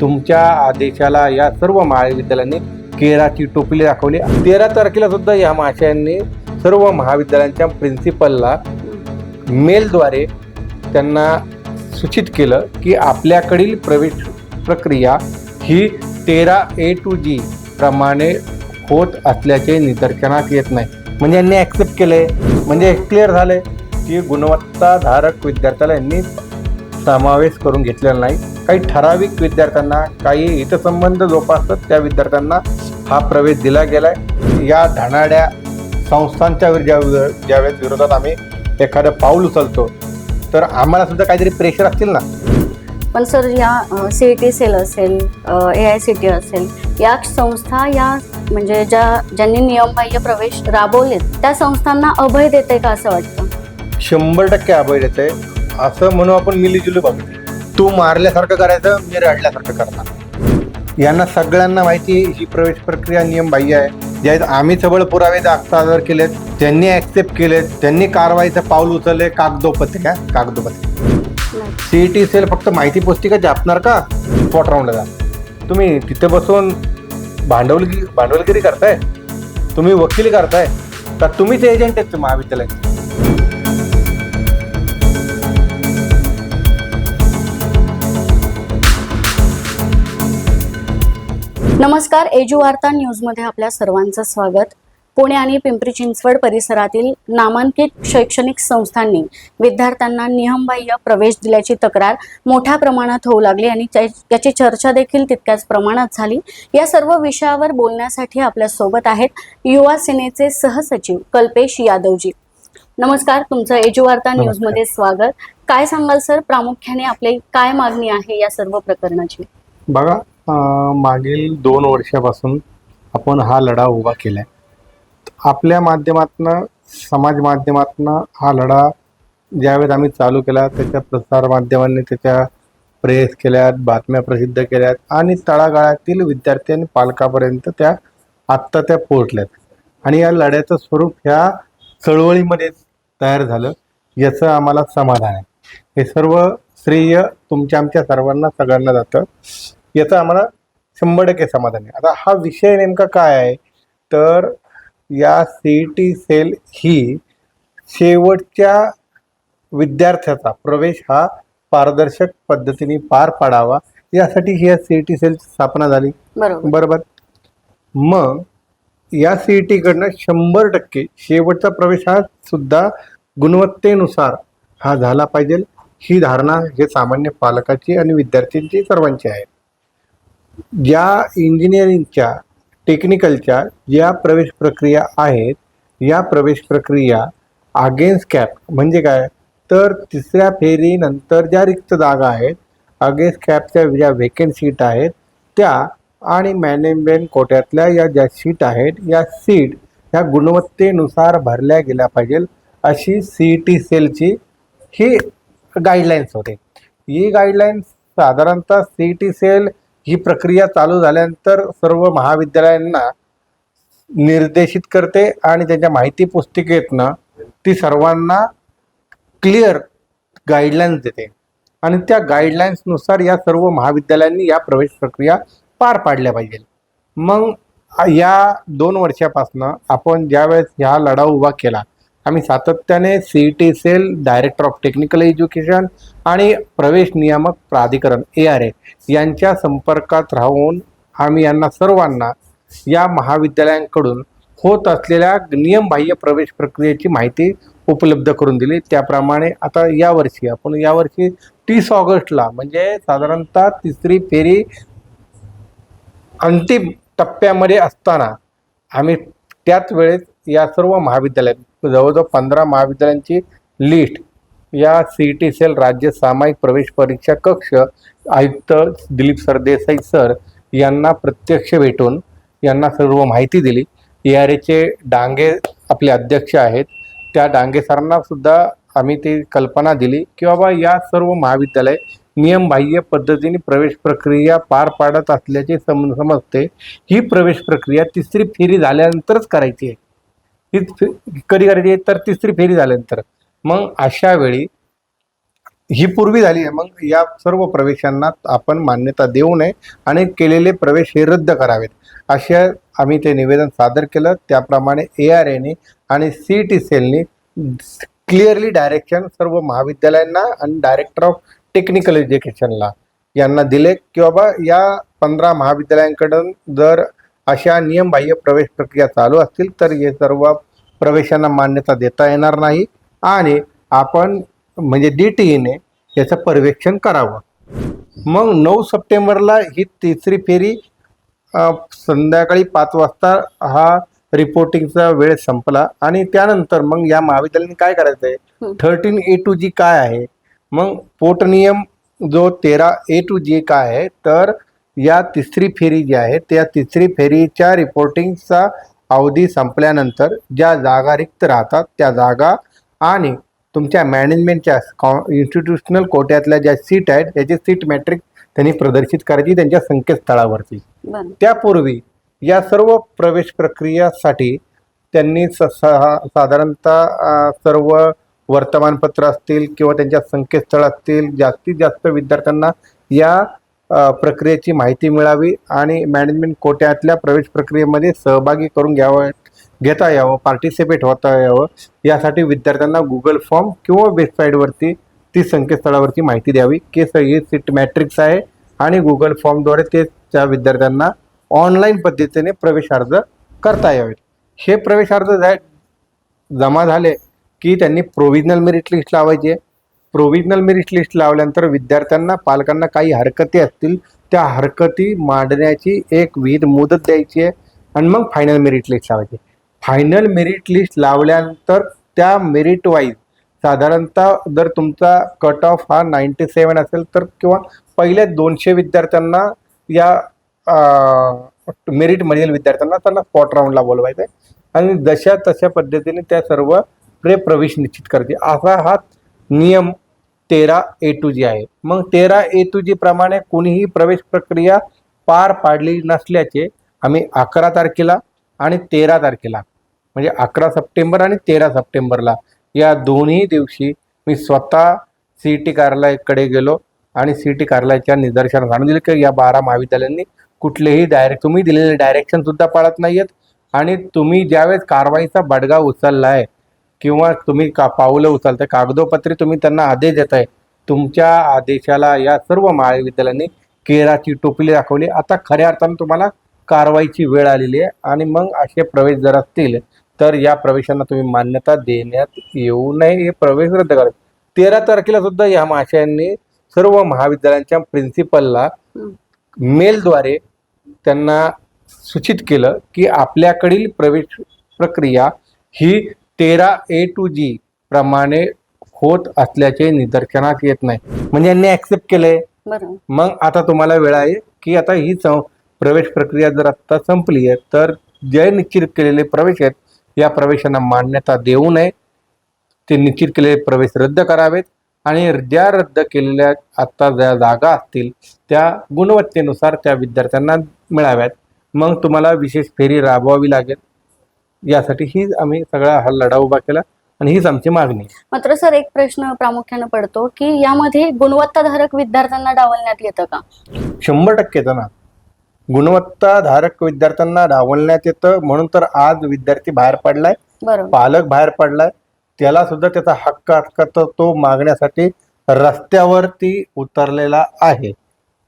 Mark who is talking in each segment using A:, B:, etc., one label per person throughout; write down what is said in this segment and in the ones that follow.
A: तुमच्या आदेशाला या सर्व महाविद्यालयांनी केराची टोपली दाखवली. तेरा तारखेला सुद्धा या महाशयांनी सर्व महाविद्यालयांच्या प्रिन्सिपलला मेलद्वारे त्यांना सूचित केलं की आपल्याकडील प्रवेश प्रक्रिया ही तेरा ए टू जी प्रमाणे होत असल्याचे निदर्शनात येत नाही. म्हणजे यांनी ॲक्सेप्ट केले म्हणजे क्लिअर झाले की गुणवत्ताधारक विद्यार्थ्याला यांनी समावेश करून घेतलेला नाही. काही ठराविक विद्यार्थ्यांना काही हितसंबंध जोपासत त्या विद्यार्थ्यांना हा प्रवेश दिला गेलाय. या धनाड्या संस्थांच्या ज्या ज्यावेळेस विरोधात आम्ही एखादं पाऊल उचलतो तर आम्हाला सुद्धा काहीतरी प्रेशर असतील ना?
B: पण सर या सी टी सेल असेल ए आय सी टी असेल या संस्था या म्हणजे ज्या ज्यांनी नियमबाह्य प्रवेश राबवलेत त्या संस्थांना अभय देते का असं वाटतं?
A: शंभर टक्के अभय देते असं म्हणू आपण मिलीजुली बघ तू मारल्यासारखं करायचं मी रडल्यासारखं करणार. यांना सगळ्यांना माहिती ही प्रवेश प्रक्रिया नियम बाह्य आहे. ज्यात आम्ही सबळ पुरावे सादर केलेत त्यांनी ऍक्सेप्ट केलेत त्यांनी कारवाईचं पाऊल उचलले कागदोपत्री का कागदोपत्री. सीईटी सेल फक्त माहिती पुस्तिका छापणार का? स्पॉट राऊंडला तुम्ही तिथे बसून भांडवलगी भांडवलगिरी करताय? तुम्ही वकील करताय? का तुम्हीच एजंट आहेत महाविद्यालयाचे.
B: नमस्कार एजू वार्ता न्यूजमध्ये आपल्या सर्वांचं स्वागत. पुणे आणि पिंपरी चिंचवड परिसरातील नामांकित शैक्षणिक संस्थांनी विद्यार्थ्यांना नियमबाह्य प्रवेश दिल्याची तक्रार मोठ्या प्रमाणात होऊ लागली आणि त्या- त्याची चर्चा देखील तितक्याच प्रमाणात झाली. या सर्व विषयावर बोलण्यासाठी आपल्यासोबत आहेत युवा सेनेचे सहसचिव कल्पेश यादवजी. नमस्कार तुमचं एजू वार्ता. न्यूजमध्ये स्वागत. काय सांगाल सर? प्रामुख्याने आपली काय मागणी आहे या सर्व प्रकरणाची?
A: बघा मागील दोन वर्षापासून आपण हा लढा उभा केलाय. आपल्या माध्यमातनं समाज माध्यमातनं हा लढा ज्यावेळेस आम्ही चालू केला त्याच्या प्रसार माध्यमांनी त्याच्या प्रेस केल्यात बातम्या प्रसिद्ध केल्यात आणि तळागाळातील विद्यार्थी आणि पालकापर्यंत त्या आत्ता त्या पोहोचल्यात. आणि या लढ्याचं स्वरूप ह्या चळवळीमध्ये तयार झालं याचं आम्हाला समाधान आहे. हे सर्व श्रेय तुमच्या आमच्या सर्वांना सगळ्यांना जातं. याचं आम्हाला शंभर टक्के समाधान आहे. आता हा विषय नेमका काय आहे? तर या सी टी सेल ही शेवटच्या विद्यार्थ्याचा प्रवेश हा पारदर्शक पद्धतीने पार पाडावा. यासाठी ही सी टी सेलची स्थापना झाली.
B: बरोबर.
A: मग या सी टीकडनं शंभर टक्के शेवटचा प्रवेश हा सुद्धा गुणवत्तेनुसार हा झाला पाहिजे. ही धारणा हे सामान्य पालकाची आणि विद्यार्थ्यांची सर्वांची आहे. ज्या इंजिनिअरिंगच्या टेक्निकलच्या ज्या प्रवेश प्रक्रिया आहेत या प्रवेश प्रक्रिया अगेन्स्ट कॅप म्हणजे काय? तर तिसऱ्या फेरीनंतर ज्या रिक्त जागा आहेत अगेन्स्ट कॅपच्या ज्या वेकेंट सीट आहेत त्या आणि मॅनेजमेंट कोट्यातल्या या ज्या सीट आहेत या सीट ह्या गुणवत्तेनुसार भरल्या गेल्या पाहिजे अशी सी टी सेलची ही गाईडलाईन्स होते. ही गाईडलाईन्स साधारणतः सी टी सेल ही प्रक्रिया चालू झाल्यानंतर सर्व महाविद्यालयांना निर्देशित करते आणि त्यांच्या माहिती पुस्तिकेतनं ती सर्वांना क्लिअर गाईडलाईन्स देते. आणि त्या गाईडलाईन्सनुसार या सर्व महाविद्यालयांनी या प्रवेश प्रक्रिया पार पाडल्या पाहिजे मग या दोन वर्षापासनं आपण ज्यावेळेस ह्या लढा उभा केला आम्ही सातत्याने C T cell director of technical education आणि प्रवेश नियामक प्राधिकरण ए आर ए यांच्या संपर्कात राहून आम्ही यांना सर्वांना या महाविद्यालयांकडून होत असलेल्या नियमबाह्य प्रवेश प्रक्रियेची माहिती उपलब्ध करून दिली. त्याप्रमाणे आता यावर्षी आपण यावर्षी तीस ऑगस्टला म्हणजे साधारणतः तिसरी फेरी अंतिम टप्प्यामध्ये असताना आम्ही त्याच वेळेस या सर्व महाविद्यालयात जवळजवळ पंधरा महाविद्यालयांची लिस्ट या सी टी सेल राज्य सामायिक प्रवेश परीक्षा कक्ष आयुक्त दिलीप सरदेसाई सर यांना प्रत्यक्ष भेटून यांना सर्व माहिती दिली. ए आर एचे डांगे आपले अध्यक्ष आहेत. त्या डांगे सरांना सुद्धा आम्ही ती कल्पना दिली की बाबा या सर्व महाविद्यालय नियमबाह्य पद्धतीने प्रवेश प्रक्रिया पार पाडत असल्याचे सम समजते. ही प्रवेश प्रक्रिया तिसरी फेरी झाल्यानंतरच करायची आहे. ही कधी करायची आहे तर तिसरी फेरी झाल्यानंतर. मग अशा वेळी ही पूर्वी झाली आहे. मग या सर्व प्रवेशांना आपण मान्यता देऊ नये आणि केलेले प्रवेश हे रद्द करावेत. अशा आम्ही ते निवेदन सादर केलं. त्याप्रमाणे ए आर एने आणि सी टी सेलनी क्लिअरली डायरेक्शन सर्व महाविद्यालयांना आणि डायरेक्टर ऑफ टेक्निकल एज्युकेशनला यांना दिले की बाबा या पंधरा महाविद्यालयांकडून जर अशा नियमबाह्य प्रवेश प्रक्रिया चालू असतील तर हे सर्व प्रवेशांना मान्यता देता येणार नाही. आणि आपण म्हणजे डी टी ईने याचं पर्यवेक्षण करावं. मग नऊ सप्टेंबरला ही तिसरी फेरी संध्याकाळी पाच वाजता हा रिपोर्टिंगचा वेळ संपला. आणि त्यानंतर मग या महाविद्यालयाने काय करायचं आहे. थर्टीन ए टू जी काय आहे? मग पोट नियम जो तेरा ए टू जी काय आहे? तर या तिसरी फेरी जी आहे त्या तिसरी फेरीच्या रिपोर्टिंगचा अवधी संपल्यानंतर ज्या जागा रिक्त राहतात त्या जागा आणि तुमच्या मॅनेजमेंटच्या इन्स्टिट्यूशनल कोट्यातल्या ज्या सीट आहेत त्याची सीट मॅट्रिक त्यांनी प्रदर्शित करायची त्यांच्या संकेतस्थळावरती. त्यापूर्वी या सर्व प्रवेश प्रक्रियासाठी त्यांनी स सा- साधारणतः सर्व वर्तमानपत्र असतील किंवा त्यांच्या संकेतस्थळ असतील जास्तीत जास्त विद्यार्थ्यांना या प्रक्रियेची माहिती मिळावी आणि मॅनेजमेंट कोट्यातल्या प्रवेश प्रक्रियेमध्ये सहभागी करून घ्यावं घेता यावं पार्टिसिपेट होता यावं यासाठी विद्यार्थ्यांना गुगल फॉर्म किंवा वेबसाईटवरती ती संकेतस्थळावरती माहिती द्यावी. की ही सीट मॅट्रिक्स आहे आणि गुगल फॉर्मद्वारे ते त्या विद्यार्थ्यांना ऑनलाईन पद्धतीने प्रवेश अर्ज करता यावेत. हे प्रवेश अर्ज झा- जमा झाले की त्यांनी प्रोव्हिजनल मेरिट लिस्ट लावायची आहे. प्रोव्हिजनल मेरिट लिस्ट लावल्यानंतर विद्यार्थ्यांना पालकांना काही हरकती असतील त्या हरकती मांडण्याची एक विहित मुदत द्यायची आहे आणि मग फायनल मेरिट लिस्ट लावायची. फायनल मेरिट लिस्ट लावल्यानंतर त्या मेरिट वाईज साधारणतः जर तुमचा कट ऑफ हा नाईंटी सेवन असेल तर किंवा पहिल्या दोनशे विद्यार्थ्यांना या मेरिटमधील विद्यार्थ्यांना त्यांना स्पॉट राऊंडला बोलवायचं आहे. आणि जशा तशा पद्धतीने त्या सर्व प्रे प्रवेश निश्चित करते असा हा नियम तेरा ए टू जी आहे. मग तेरा ए टू जी प्रमाणे कोणीही प्रवेश प्रक्रिया पार पाडली नसल्याचे आम्ही अकरा तारखेला आणि तेरा तारखेला म्हणजे अकरा सप्टेंबर आणि तेरा सप्टेंबरला या दोन्ही दिवशी मी स्वतः सी टी कार्यालयाकडे गेलो आणि सी टी कार्यालयाच्या निदर्शनास आणून दिले की या बारा महाविद्यालयांनी कुठलेही डायरेक्ट तुम्ही दिलेले डायरेक्शन सुद्धा पाळत आहेत आणि तुम्ही ज्यावेळेस कारवाईचा बडगा उचलला आहे किंवा तुम्ही का पावलं उचलताय कागदोपत्री तुम्ही त्यांना आदेश देताय. तुमच्या आदेशाला या सर्व महाविद्यालयांनी केराची टोपली दाखवली. आता खऱ्या अर्थानं तुम्हाला कारवाईची वेळ आलेली आहे आणि मग असे प्रवेश जर असतील तर या प्रवेशांना तुम्ही मान्यता देण्यात येऊ नये. हे प्रवेश रद्द करा. तेरा तारखेला सुद्धा या महाशयांनी सर्व महाविद्यालयांच्या प्रिन्सिपलला. मेलद्वारे त्यांना सूचित केलं की आपल्याकडील प्रवेश प्रक्रिया ही तेरा ए टू जी प्रमाणे होत असल्याचे निदर्शनास येत नाही. म्हणजे यांनी ऍक्सेप्ट केलंय. मग आता तुम्हाला वेळ आहे की आता ही प्रवेश प्रक्रिया जर आता संपली आहे तर जे निश्चित केलेले प्रवेश आहेत या प्रवेशांना मान्यता देऊ नये. ते निश्चित केलेले प्रवेश रद्द करावेत आणि ज्या रद्द केलेल्या आत्ता ज्या जागा असतील त्या गुणवत्तेनुसार त्या विद्यार्थ्यांना मिळाव्यात. मग तुम्हाला विशेष फेरी राबवावी लागेल. यासाठी ही आम्ही सगळा हा लढा उभा केला आणि हीच आमची मागणी.
B: मात्र सर एक प्रश्न प्रामुख्यानं पडतो की यामध्ये गुणवत्ताधारक विद्यार्थ्यांना डावलण्यात येतं का?
A: शंभर टक्के येतं ना. गुणवत्ताधारक विद्यार्थ्यांना डावलण्यात येतं म्हणून तर आज विद्यार्थी बाहेर पडलाय
B: बरोबर.
A: पालक बाहेर पडलाय. त्याला सुद्धा त्याचा हक्क असतो तो मागण्यासाठी रस्त्यावरती उतरलेला आहे.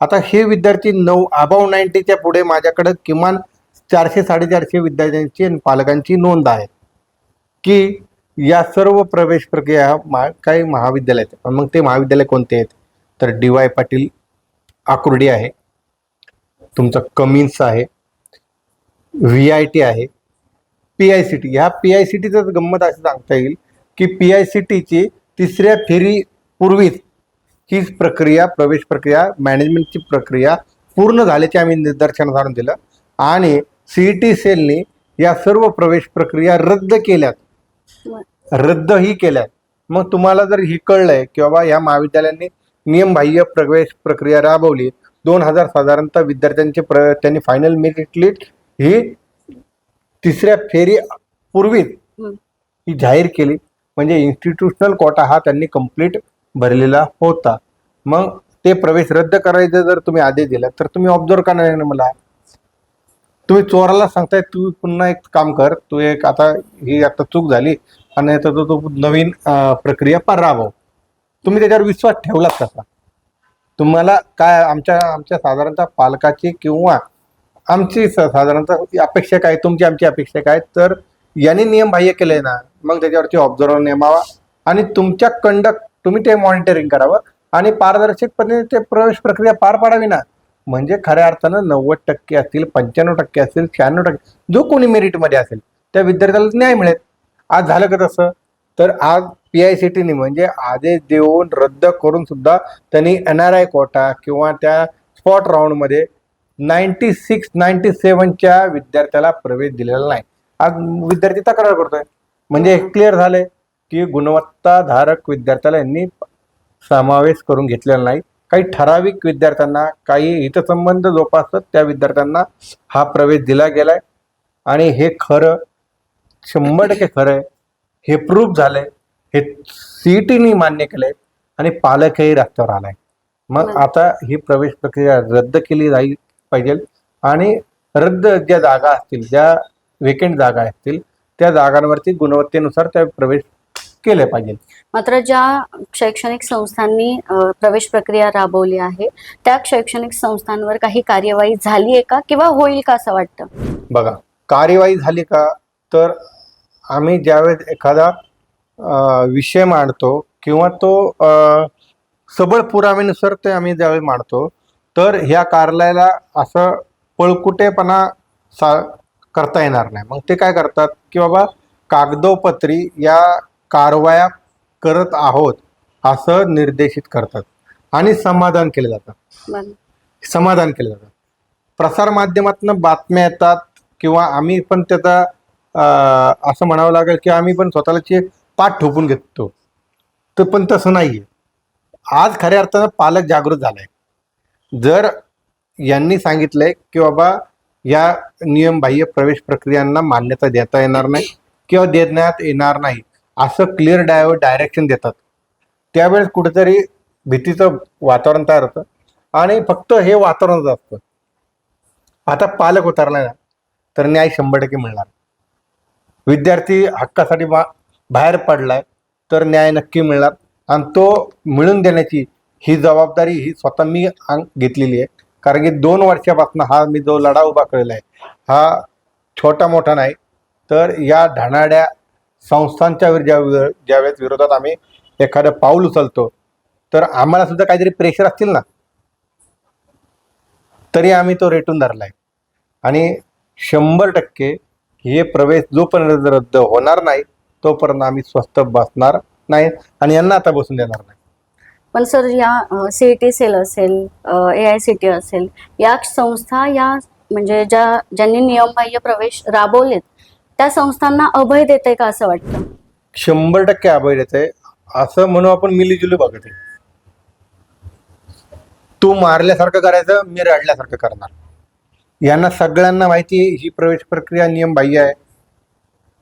A: आता हे विद्यार्थी नऊ अबाव नाईन्टीच्या पुढे माझ्याकडे किमान चारशे साडेचारशे विद्यार्थ्यांची आणि पालकांची नोंद आहे की या सर्व प्रवेश प्रक्रिया मा काही महाविद्यालय आहेत. पण मग ते महाविद्यालय कोणते आहेत? तर डी वाय पाटील आकुर्डी आहे. तुमचं कमिन्स आहे. व्ही आय टी आहे. P I C T. ह्या पी आय सी टीचं गंमत असं सांगता येईल की पी आय सी टीची तिसऱ्या फेरीपूर्वीच ही प्रक्रिया प्रवेश प्रक्रिया मॅनेजमेंटची प्रक्रिया पूर्ण झाल्याचे आम्ही निदर्शनास आणून दिलं. आणि सी टी सेलनी या सर्व प्रवेश प्रक्रिया रद्द केल्यात. रद्दही केल्यात. मग तुम्हाला जर ही कळलंय की बाबा या महाविद्यालयांनी नियमबाह्य प्रवेश प्रक्रिया राबवली दोन हजार साधारणतः विद्यार्थ्यांचे प्र त्यांनी फायनल मेरिट लिस्ट ही तिसऱ्या फेरी पूर्वीच
B: हं.
A: ही जाहीर केली. म्हणजे इन्स्टिट्यूशनल कोटा हा त्यांनी कंप्लीट भरलेला होता. मग ते प्रवेश रद्द करायचं जर तुम्ही आदेश दिला तर तुम्ही ऑब्झर्व का नाही मला? तुम्ही चोराला सांगताय तू पुन्हा एक काम कर तू एक आता ही आता चूक झाली आणि आता तो तो नवीन प्रक्रिया पार राबव तुम्ही त्याच्यावर विश्वास ठेवलात कसा तुम्हाला काय आमच्या आमच्या साधारणतः पालकाची किंवा आमची स- साधारणतः अपेक्षा काय तुमची आमची अपेक्षा काय? तर यांनी नियम बाह्य केले ना मग त्याच्यावरती ऑब्झर्वर नेमावा आणि तुमच्या कंडक्ट तुम्ही ते मॉनिटरिंग करावं आणि पारदर्शकपणे ते प्रवेश प्रक्रिया पार पाडावी ना. म्हणजे खऱ्या अर्थानं नव्वद टक्के असतील पंच्याण्णव टक्के असतील शहाण्णव टक्के जो कोणी मेरिटमध्ये असेल त्या विद्यार्थ्याला न्याय मिळेल. आज झालं का तसं? तर आज पी आय सी टीने म्हणजे आदेश देऊन रद्द करून सुद्धा त्यांनी एन आर आय कोटा किंवा त्या स्पॉट राऊंडमध्ये नाईन्टी सिक्स नाईन्टी सेवनच्या विद्यार्थ्याला प्रवेश दिलेला नाही. आज विद्यार्थी तक्रार करतोय. म्हणजे क्लिअर झालंय की गुणवत्ताधारक विद्यार्थ्याला यांनी समावेश करून घेतलेला नाही. काही ठराविक विद्यार्थ्यांना काही हितसंबंध जोपासत त्या विद्यार्थ्यांना हा प्रवेश दिला गेलाय. आणि हे खरं शंभर टक्के खरं आहे. हे प्रूफ झालंय. हे सीईटीनी मान्य केलंय. आणि पालकही रस्त्यावर आलाय. मग. आता ही प्रवेश प्रक्रिया रद्द केली जाईल पाहिजे. आणि रद्द ज्या जागा असतील ज्या वेकेंट जागा असतील त्या जागांवरती गुणवत्तेनुसार त्या प्रवेश केले पाहिजे.
B: मात्र ज्या शैक्षणिक संस्थांनी प्रवेश प्रक्रिया राबवली आहे त्या शैक्षणिक संस्थांवर काही कार्यवाही झाली आहे का? किंवा होईल का असं वाटतं?
A: बघा कार्यवाही झाली का? तर आम्ही ज्यावेळेस एखादा विषय मांडतो किंवा तो सबळ पुराव्यानुसार ते आम्ही ज्यावेळी मांडतो तर ह्या कार्यालयाला असं पळकुटेपणा सा करता येणार नाही. मग ते काय करतात? की बाबा कागदोपत्री या कारवाया करत आहोत असं निर्देशित करतात आणि समाधान केलं जातं. समाधान केलं जातं. प्रसारमाध्यमातून बातम्या येतात किंवा आम्ही पण त्याचा असं म्हणावं लागेल की आम्ही पण स्वतःची पाठ ठोकून घेतो. तर पण तसं नाहीये. आज खऱ्या अर्थानं पालक जागृत झालाय. जर यांनी सांगितलंय की बाबा या नियमबाह्य प्रवेश प्रक्रियांना मान्यता देता येणार नाही किंवा देण्यात येणार नाही असं क्लिअर डाय डायरेक्शन देतात. त्यावेळेस कुठेतरी भीतीचं वातावरण तयार होतं. आणि फक्त हे वातावरणच असतं. आता पालक उतरला ना तर न्याय शंभर टक्के मिळणार. विद्यार्थी हक्कासाठी बा बाहेर पडलाय तर न्याय नक्की मिळणार. आणि तो मिळून देण्याची ही जबाबदारी ही स्वतः मी अंग- घेतलेली आहे. कारण की दोन वर्षापासून हा मी जो लढा उभा केलेला आहे हा छोटा मोठा नाही तर या धनाड्या संस्थांच्या ज्या वेळेस ज्यावेळेस विरोधात आम्ही एखादं पाऊल उचलतो तर आम्हाला सुद्धा काहीतरी प्रेशर असतील ना? तरी आम्ही तो रेटून धरलाय आणि शंभर टक्के हे प्रवेश जोपर्यंत रद्द होणार नाही तोपर्यंत आम्ही स्वस्त बसणार नाही आणि यांना आता बसून देणार नाही.
B: पण सर या सी टी सेल असेल ए आय सी टी असेल या संस्था या म्हणजे ज्या ज्यांनी नियमबाह्य प्रवेश राबवलेत त्या संस्थांना अभय देते का असं वाटतं?
A: शंभर टक्के अभय आहे असं म्हणू आपण मिलीजुली बघत आहे तू. मारल्यासारखं करायचं मी रडल्यासारखं करणार. यांना सगळ्यांना माहिती आहे ही प्रवेश प्रक्रिया नियम बाह्य आहे.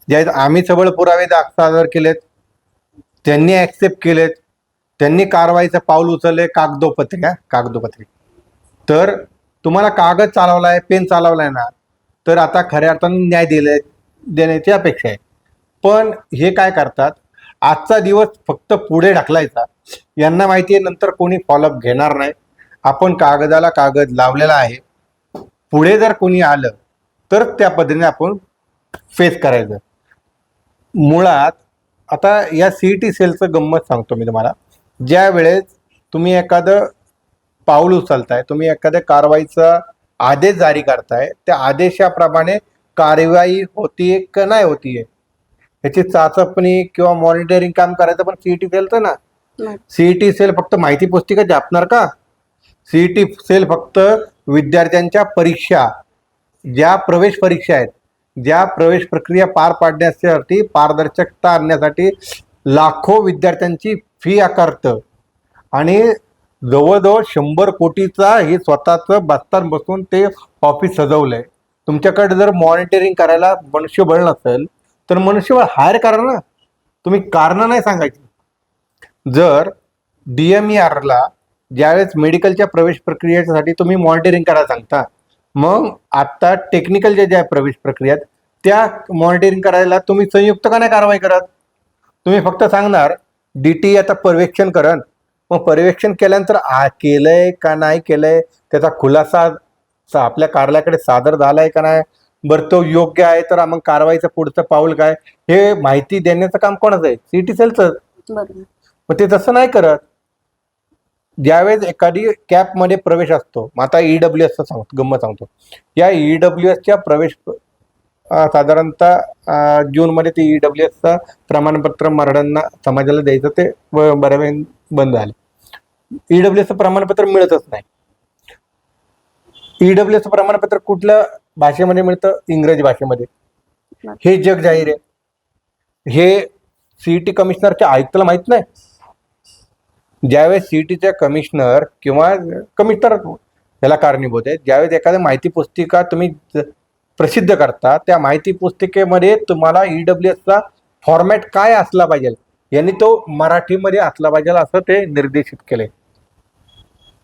A: ज्यात आम्ही सबळ पुरावे सादर केलेत. त्यांनी ॲक्सेप्ट केलेत. त्यांनी कारवाईचं पाऊल उचलले कागदोपत्री हा कागदोपत्री. तर तुम्हाला कागद चालवलाय पेन चालवलाय ना तर आता खऱ्या अर्थानं न्याय दिलेत. देण्याची अपेक्षा आहे. पण हे काय करतात? आजचा दिवस फक्त पुढे ढकलायचा. यांना माहिती आहे नंतर कोणी फॉलोअप घेणार नाही. आपण कागदाला कागद लावलेला आहे. पुढे जर कोणी आलं तर त्या पद्धतीने आपण फेस करायचं. मुळात आता या सी टी सेलचं गंमत सांगतो मी तुम्हाला. ज्या वेळेस तुम्ही एखादं पाऊल उचलताय तुम्ही एखाद्या कारवाईचा आदेश जारी करताय त्या आदेशाप्रमाणे कार्यवाही होतीये का नाही होतीये? ह्याची चाचपणी किंवा मॉनिटरिंग काम करायचं पण सीईटी सेलचं ना.
B: नाही.
A: सीईटी सेल फक्त माहिती पुस्तिका छापणार का? सीईटी सेल फक्त विद्यार्थ्यांच्या परीक्षा. ज्या प्रवेश परीक्षा आहेत ज्या प्रवेश प्रक्रिया पार पाडण्यासाठी पारदर्शकता आणण्यासाठी लाखो विद्यार्थ्यांची फी आकारतं. आणि जवळजवळ शंभर कोटीचा हे स्वतःचं बस्तान बसून ते ऑफिस सजवलंय. तुमच्याकडे जर मॉनिटरिंग करायला मनुष्यबळ नसेल तर मनुष्यबळ हायर करा ना. तुम्ही कारणं नाही सांगायची. जर डी एम ई आरला ज्यावेळेस मेडिकलच्या प्रवेश प्रक्रियेसाठी तुम्ही मॉनिटरिंग करायला सांगता मग आत्ता टेक्निकलच्या ज्या प्रवेश प्रक्रिया आहेत, त्या मॉनिटरिंग करायला तुम्ही संयुक्त का नाही कारवाई करत? तुम्ही फक्त सांगणार डी टी आता पर्यवेक्षण करन. मग पर्यवेक्षण केल्यानंतर आ केलंय का नाही केलंय? त्याचा खुलासा आपल्या कार्यालयाकडे सादर झालाय का नाही? बरं तो योग्य आहे तर मग कारवाईचं पुढचं पाऊल काय? हे माहिती देण्याचं काम कोणाचं आहे? सी टी सेलचं मग ते तसं नाही करत. ज्यावेळेस एखादी कॅपमध्ये प्रवेश असतो मग आता ईडब्ल्यू एसचा सांगतो गंमत सांगतो. या ईडब्ल्यू एसच्या प्रवेश साधारणतः जूनमध्ये ते ईडब्ल्यू एसचं प्रमाणपत्र मराठ्यांना समाजाला द्यायचं ते बऱ्यापैकी बंद झालं. ईडब्ल्यू एसचं प्रमाणपत्र मिळतच नाही. ईडब्ल्यू एसचं प्रमाणपत्र कुठल्या भाषेमध्ये मिळतं? इंग्रजी भाषेमध्ये. हे जग जाहीर आहे. हे सीईटी कमिशनरच्या आयुक्ताला माहीत नाही. ज्यावेळेस सीईटीच्या कमिशनर किंवा कमिशनर याला कारणीभूत आहे. ज्यावेळेस एखाद्या माहिती पुस्तिका तुम्ही प्रसिद्ध करता त्या माहिती पुस्तिकेमध्ये तुम्हाला ईडब्ल्यू एसचा फॉर्मॅट काय असला पाहिजे? यांनी तो मराठीमध्ये असला पाहिजे असं ते निर्देशित केले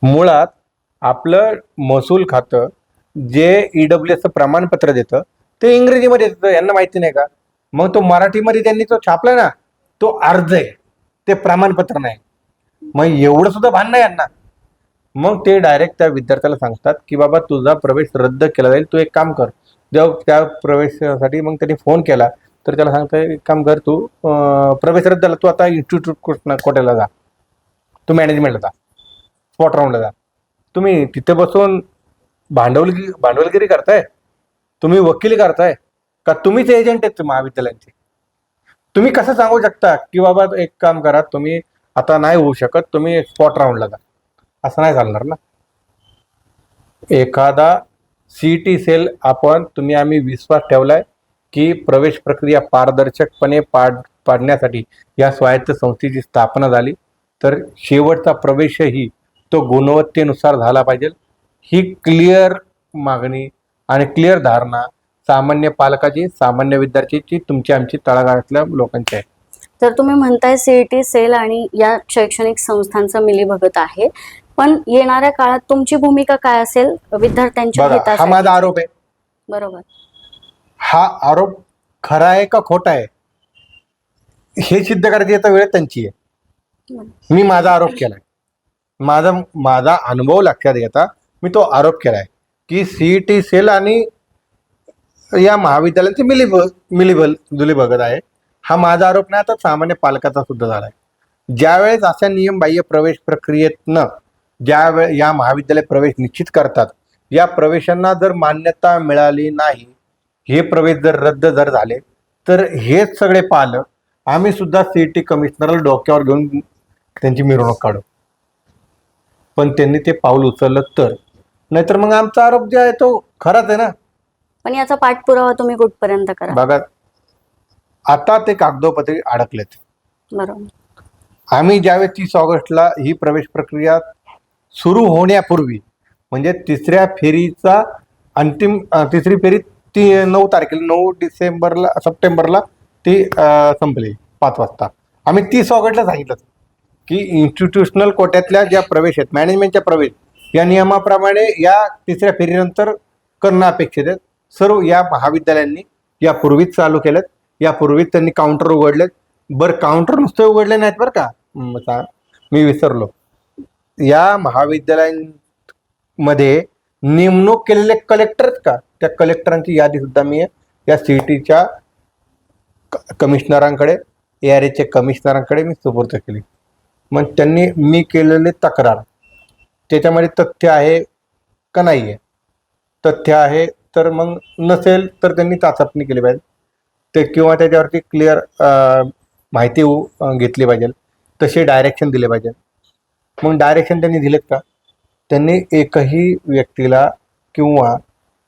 A: मुळात आपलं महसूल खातं जे ई डब्ल्यू एसचं प्रमाणपत्र देतं ते इंग्रजीमध्ये देतं. यांना माहिती नाही का? मग तो मराठीमध्ये त्यांनी तो छापला ना तो अर्ज आहे. ते प्रमाणपत्र नाही. मग एवढं सुद्धा भान नाही यांना. मग ते डायरेक्ट त्या विद्यार्थ्याला सांगतात की बाबा तुझा प्रवेश रद्द केला जाईल. तू एक काम कर. जेव्हा त्या प्रवेशासाठी मग त्यांनी फोन केला. तर त्याला सांगताय एक काम कर तू प्रवेश रद्द झाला. तू आता इन्स्टिट्यूट कोट्याला जा. तू मॅनेजमेंटला जा. स्पॉट राऊंडला जा. तुम्ही तिथे बसून भांडवलगी भांडवलगिरी करताय? तुम्ही वकील करताय? का तुम्हीच एजंट आहेत महाविद्यालयांचे? तुम्ही कसं सांगू शकता की बाबा एक काम करा तुम्ही आता नाही होऊ शकत तुम्ही स्पॉट राऊंडला जा. असं नाही चालणार ना? एखादा सी टी सेल आपण तुम्ही आम्ही विश्वास ठेवलाय की प्रवेश प्रक्रिया पारदर्शकपणे पाड पाडण्यासाठी या स्वायत्त संस्थेची स्थापना झाली. तर शेवटचा प्रवेशही तो गुणवत्तेनुसार झाला पाहिजे. ही क्लिअर मागणी आणि क्लिअर धारणा सामान्य पालकाची सामान्य विद्यार्थ्याची तुमची आमची तळागाळातल्या लोकांची आहे.
B: तर तुम्ही म्हणताय सीईटी सेल आणि या शैक्षणिक संस्थांचं मिलीभगत आहे. पण येणाऱ्या काळात तुमची भूमिका काय असेल? विद्यार्थ्यांच्या
A: हा माझा आरोप आहे.
B: बरोबर.
A: हा आरोप खरा आहे का खोटा आहे? हे सिद्ध करायची आता वेळ त्यांची आहे. मी माझा आरोप केलाय. माझा माझा अनुभव लक्षात घेता मी तो आरोप केलाय की सी टी सेल आणि या महाविद्यालयांचे मिलीब मिलीबल जुलीभगत आहे. हा माझा आरोप नाही आता सामान्य पालकाचा सुद्धा झालाय. ज्यावेळेस अशा नियमबाह्य प्रवेश प्रक्रियेतनं ज्यावेळे या महाविद्यालय प्रवेश निश्चित करतात या प्रवेशांना जर मान्यता मिळाली नाही हे प्रवेश जर रद्द जर झाले तर हेच सगळे पालक आम्ही सुद्धा सी टी कमिशनरला डोक्यावर घेऊन त्यांची मिरवणूक काढू. पण त्यांनी ते पाऊल उचललं तर. नाहीतर मग आमचा आरोप जे आहे तो खराच आहे ना.
B: पण याचा पाठपुरावा तुम्ही कुठपर्यंत करा?
A: बघा आता ते कागदोपत्री अडकलेत.
B: बरोबर.
A: आम्ही ज्यावेळेस तीस ऑगस्टला ही प्रवेश प्रक्रिया सुरू होण्यापूर्वी म्हणजे तिसऱ्या फेरीचा अंतिम अं, तिसरी फेरी ती नऊ तारखेला नऊ डिसेंबरला सप्टेंबरला ती अं, संपली पाच वाजता. आम्ही तीस ऑगस्टला सांगितलं. की इन्स्टिट्यूशनल कोट्यातल्या ज्या प्रवेश आहेत मॅनेजमेंटच्या प्रवेश या नियमाप्रमाणे या तिसऱ्या फेरीनंतर करणं अपेक्षित आहे. सर्व या महाविद्यालयांनी यापूर्वीच चालू केल्यात यापूर्वीच त्यांनी काउंटर उघडलेत. बरं काउंटर नुसते उघडले नाहीत बरं का? हम्म, मी विसरलो. या महाविद्यालयांमध्ये नेमणूक केलेले कलेक्टर का? त्या कलेक्टरांची यादी सुद्धा मी या सिटीच्या कमिशनरांकडे ए आर एच्या कमिशनरांकडे मी सुपूर्द केली. मग त्यांनी मी केलेले तक्रार. त्याच्यामध्ये तथ्य आहे का नाही आहे तथ्य आहे तर मग नसेल तर त्यांनी चाचपणी केली पाहिजे. ते किंवा त्याच्यावरती क्लिअर माहिती घेतली पाहिजे. तसे डायरेक्शन दिले पाहिजे. मग डायरेक्शन त्यांनी दिलेत का? त्यांनी एकही व्यक्तीला किंवा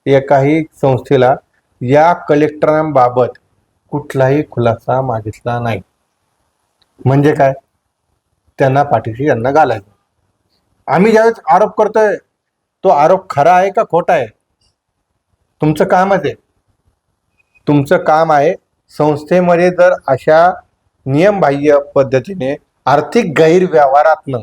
A: एकाही संस्थेला या कलेक्टरांबाबत कुठलाही खुलासा मागितला नाही. म्हणजे काय? त्यांना पाठीशी यांना घालायचं. आम्ही ज्यावेळेस आरोप करतोय तो आरोप खरा आहे का खोटा आहे? तुमचं कामच आहे तुमचं काम आहे संस्थेमध्ये जर अशा नियमबाह्य पद्धतीने आर्थिक गैरव्यवहारातनं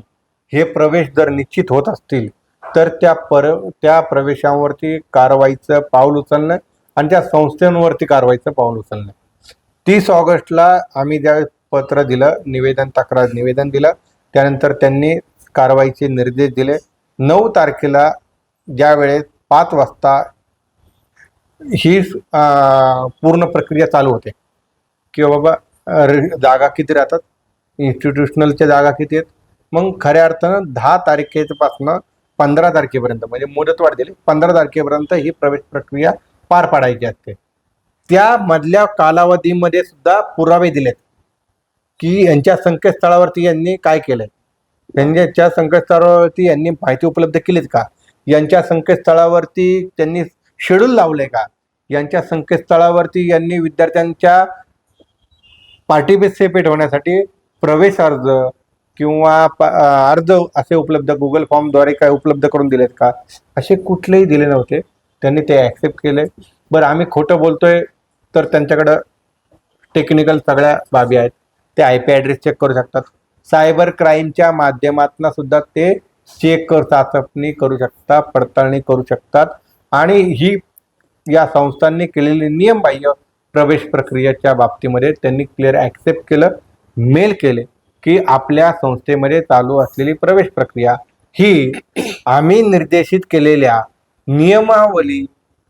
A: हे प्रवेश जर निश्चित होत असतील तर त्या पर त्या प्रवेशांवरती कारवाईचं पाऊल उचलणं आणि त्या संस्थांवरती कारवाईचं पाऊल उचलणं. तीस ऑगस्टला आम्ही ज्यावेळेस पत्र दिलं निवेदन तक्रार निवेदन दिलं. त्यानंतर त्यांनी कारवाईचे निर्देश दिले. नऊ तारखेला ज्यावेळेस पाच वाजता ही पूर्ण प्रक्रिया चालू होते. की बाबा जागा किती राहतात? इन्स्टिट्यूशनलच्या जागा किती आहेत? मग खऱ्या अर्थानं दहा तारखेपासून पंधरा तारखेपर्यंत म्हणजे मुदतवाढ दिली. पंधरा तारखेपर्यंत ही प्रवेश प्रक्रिया पार पाडायची असते. त्यामधल्या कालावधीमध्ये सुद्धा पुरावे दिलेत. की यांच्या संकेतस्थळावरती यांनी काय केलंय? त्यांच्या संकेतस्थळावरती यांनी माहिती उपलब्ध केलीच का? यांच्या संकेतस्थळावरती त्यांनी शेड्यूल लावले का? यांच्या संकेतस्थळावरती यांनी विद्यार्थ्यांच्या पार्टिसिपेट होण्यासाठी प्रवेश अर्ज किंवा प- अर्ज असे उपलब्ध गुगल फॉर्मद्वारे काय उपलब्ध करून दिलेत का? असे कुठलेही दिले नव्हते. त्यांनी ते ॲक्सेप्ट केले बरं आम्ही खोटं बोलतोय तर त्यांच्याकडं टेक्निकल सगळ्या बाबी आहेत. ते आय पी ॲड्रेस चेक करू शकतात. सायबर क्राईमच्या माध्यमातून सुद्धा ते चेक कर चाचपणी करू शकतात पडताळणी करू शकतात. आणि ही या संस्थांनी केलेली नियमबाह्य प्रवेश प्रक्रियेच्या बाबतीमध्ये त्यांनी क्लिअर ॲक्सेप्ट केलं मेल केले की आपल्या संस्थेमध्ये चालू असलेली प्रवेश प्रक्रिया ही आम्ही निर्देशित केलेल्या नियमावली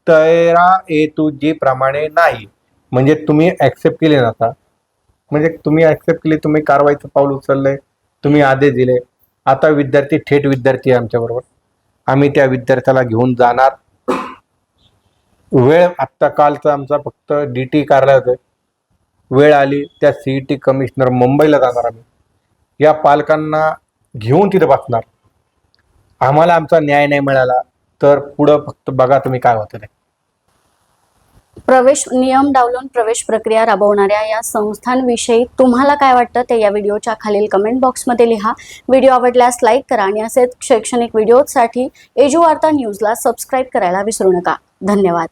A: तेरा ए टू जी प्रमाणे नाही. म्हणजे तुम्ही ॲक्सेप्ट केले नसा म्हणजे तुम्ही ऍक्सेप्ट केली तुम्ही कारवाईचं पाऊल उचललंय तुम्ही आदेश दिले. आता विद्यार्थी थेट विद्यार्थी आहे आमच्याबरोबर आम्ही त्या विद्यार्थ्याला घेऊन जाणार. वेळ आत्ता कालचा आमचा फक्त डी टी कार्यालयात वेळ आली त्या सी टी कमिशनर मुंबईला जाणार आम्ही. या पालकांना घेऊन तिथे बसणार. आम्हाला आमचा न्याय नाही मिळाला तर पुढं फक्त बघा तुम्ही काय होतं ते.
B: प्रवेश नियम डावलून प्रवेश प्रक्रिया राबवणाऱ्या या संस्थांविषयी तुम्हाला काय वाटतं ते या व्हिडिओच्या खालील कमेंट बॉक्समध्ये लिहा. व्हिडिओ आवडल्यास लाईक करा आणि असेच शैक्षणिक व्हिडिओसाठी एजू वार्ता न्यूजला सबस्क्राईब करायला विसरू नका. धन्यवाद.